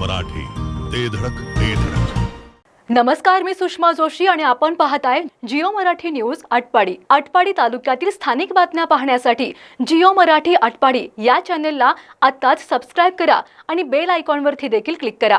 मराठी. ते धडक ते धडक. नमस्कार मी सुषमा जोशी आणि आपण पाहताय जिओ मराठी न्यूज आटपाडी. आटपाडी तालुक्यातील स्थानिक बातम्या पाहण्यासाठी जिओ मराठी आटपाडी या चॅनेलला आत्ताच सबस्क्राईब करा आणि बेल आयकॉनवरती देखील क्लिक करा.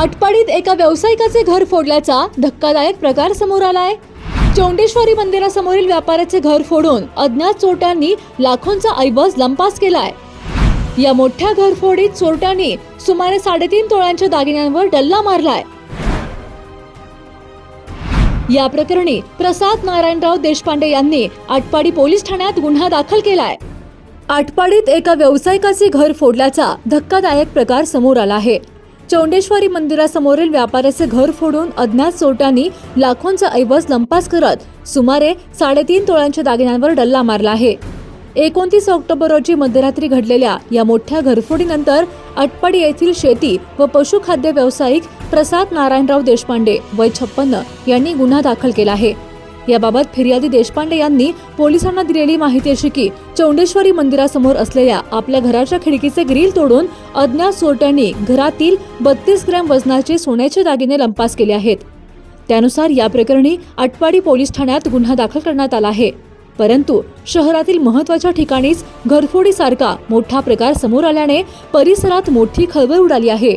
आटपाडीत एका व्यावसायिकाचे घर फोडल्याचा धक्कादायक प्रकार समोर आलाय. चौंडेश्वरी मंदिरासमोरील व्यापाऱ्याचे घर फोडून अज्ञात चोरट्यांनी लाखोंचा ऐवज लंपास केलाय. या मोठ्या घरफोडीत चोरट्यांनी सुमारे साडेतीन तोळ्यांच्या दागिन्यांवर डल्ला मारलाय. या प्रकरणी प्रसाद नारायणराव देशपांडे यांनी आटपाडी पोलीस ठाण्यात गुन्हा दाखल केलाय. आटपाडीत एका व्यावसायिकाचे घर फोडल्याचा धक्कादायक प्रकार समोर आला आहे. चौंडेश्वरी मंदिरासमोरील व्यापाऱ्याचे घर फोडून अज्ञात चोरट्यांनी लाखोंचा ऐवज लंपास करत सुमारे साडेतीन तोळ्यांच्या दागिन्यांवर डल्ला मारला आहे. एकोणतीस ऑक्टोबर रोजी मध्यरात्री घडलेल्या या मोठ्या घरफोडीनंतर अटपाडी येथील शेती व पशुखाद्य व्यावसायिक प्रसाद नारायणराव देशपांडे वय छप्पन्न यांनी गुन्हा दाखल केला आहे. याबाबत फिर्यादी देशपांडे यांनी पोलिसांना दिलेली माहिती अशी की चौंडेश्वरी मंदिरासमोर असलेल्या आपल्या घराच्या खिडकीचे ग्रिल तोडून अज्ञात चोरट्यांनी घरातील बत्तीस ग्रॅम वजनाचे सोन्याचे दागिने लंपास केले आहेत. त्यानुसार या प्रकरणी आटपाडी पोलीस ठाण्यात गुन्हा दाखल करण्यात आला आहे. परंतु शहरातील महत्त्वाच्या ठिकाणीच घरफोडीसारखा मोठा प्रकार समोर आल्याने परिसरात मोठी खळबळ उडाली आहे.